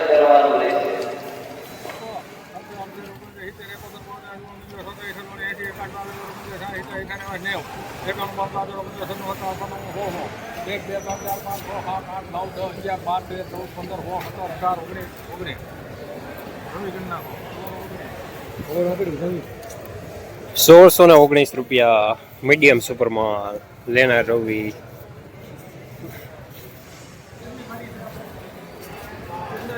કરવાનું રહેશે. એક બે ત્રણ પાંચ છ સાત આઠ નવ દસ અગિયાર બાર તેર પંદર સોળ સત્તર અઢાર ઓગણીસ ઓગણીસ સોળસો ને ઓગણીસ રૂપિયા મીડિયમ સુપરમાં લેનાર રવિ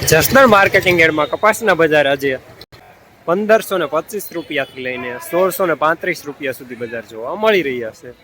જસદણ માર્કેટિંગ એડમાં કપાસના બજાર આજે પંદરસો ને પચીસ રૂપિયાથી લઈને સોળસો ને પાંત્રીસ રૂપિયા સુધી બજાર જોવા મળી રહ્યા છે.